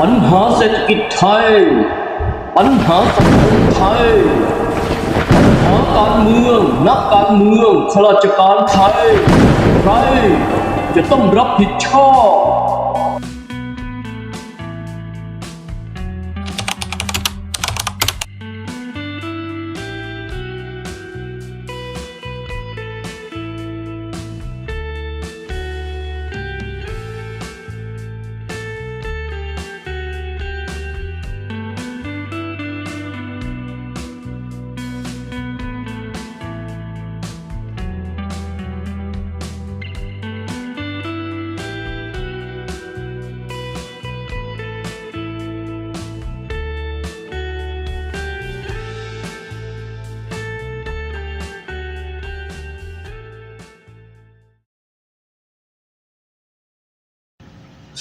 ปัญหาเศรษฐกิจไทย ปัญหาสังคมไทย ปัญหาการเมือง นักการเมืองข้าราชการไทย ใครจะต้องรับผิดชอบ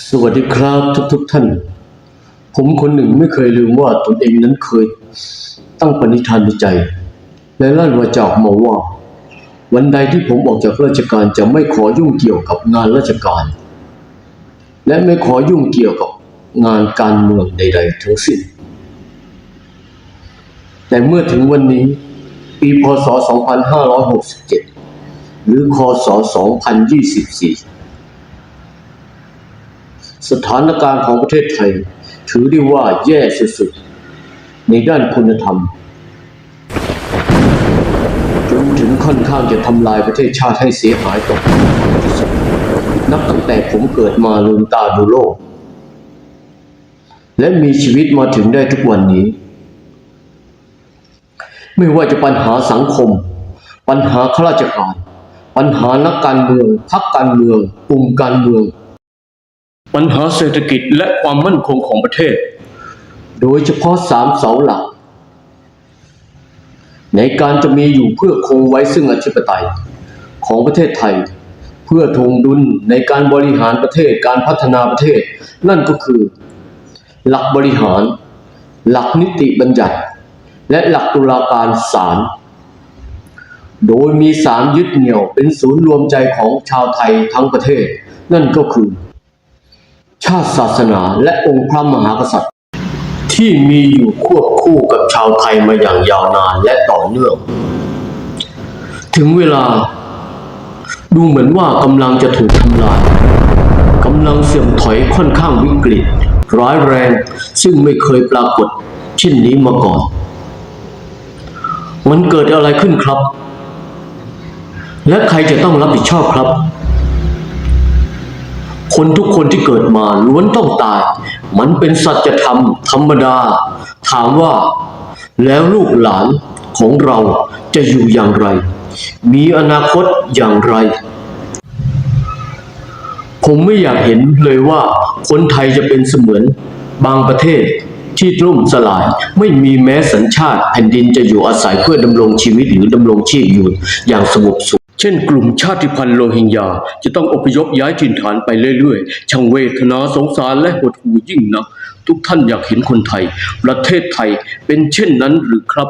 สวัสดีครับทุกๆทท่าน ผมคนหนึ่งไม่เคยลืมว่าตนเองนั้นเคยตั้งปณิธานในใจ และลั่นวาจาออกมาว่า วันใดที่ผมออกจากราชการจะไม่ขอยุ่งเกี่ยวกับงานราชการ และไม่ขอยุ่งเกี่ยวกับงานการเมืองใด ๆ ทั้งสิ้น แต่เมื่อถึงวันนี้ ปีพศ 2567 หรือคศ 2024 สถานการณ์ของประเทศไทย ถือได้ว่าแย่สุดๆ ในด้านคุณธรรม จนถึงค่อนข้างจะทำลายประเทศชาติให้เสียหายตกต่ำที่สุดนับตั้งแต่ผมเกิดมาลืมตาดูโลก และมีชีวิตมาถึงได้ทุกวันนี้ ไม่ว่าจะปัญหาสังคม ปัญหาข้าราชการ ปัญหานักการเมืองพรรคการเมืองกลุ่มการเมือง ปัญหาเศรษฐกิจและความมั่นคงของประเทศ โดยเฉพาะสามเสาหลัก ในการจะมีอยู่เพื่อคงไว้ซึ่งอธิปไตยของประเทศไทย เพื่อทงดุลในการบริหารประเทศการพัฒนาประเทศ นั่นก็คือ หลักบริหาร หลักนิติบัญญัติ และหลักตุลาการศาลโดยมีสามยึดเหนี่ยวเป็นศูนย์รวมใจของชาวไทยทั้งประเทศ นั่นก็คือ ชาติศาสนาและองค์พระมหากษัตริย์ ที่มีอยู่ควบคู่กับชาวไทยมาอย่างยาวนานและต่อเนื่อง ถึงเวลา ดูเหมือนว่ากำลังจะถูกทำลายกำลังเสื่อมถอยค่อนข้างวิกฤต ร้ายแรงซึ่งไม่เคยปรากฏ เช่นนี้มาก่อน มันเกิดอะไรขึ้นครับ และใครจะต้องรับผิดชอบครับ คนทุกคนที่เกิดมาล้วนต้องตาย มันเป็นสัจธรรมธรรมดา ถามว่า แล้วลูกหลานของเราจะอยู่อย่างไร มีอนาคตอย่างไร ผมไม่อยากเห็นเลยว่าคนไทยจะเป็นเสมือนบางประเทศที่ล่มสลายไม่มีแม้สัญชาติแผ่นดินจะอยู่อาศัยเพื่อดำรงชีวิตหรือดำรงชีพอยู่อย่างสงบสุข เช่นกลุ่มชาติพันธุ์โรฮิงญาจะต้องอพยพย้ายถิ่นฐานไปเรื่อยๆ ช่างเวทนาสงสารและหดหู่ยิ่งนักทุกท่านอยากเห็นคนไทย ประเทศไทยเป็นเช่นนั้นหรือครับ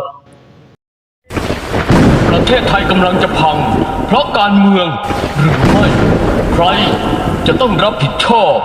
ประเทศไทยกำลังจะพัง เพราะการเมืองหรือไม่ ใครจะต้องรับผิดชอบ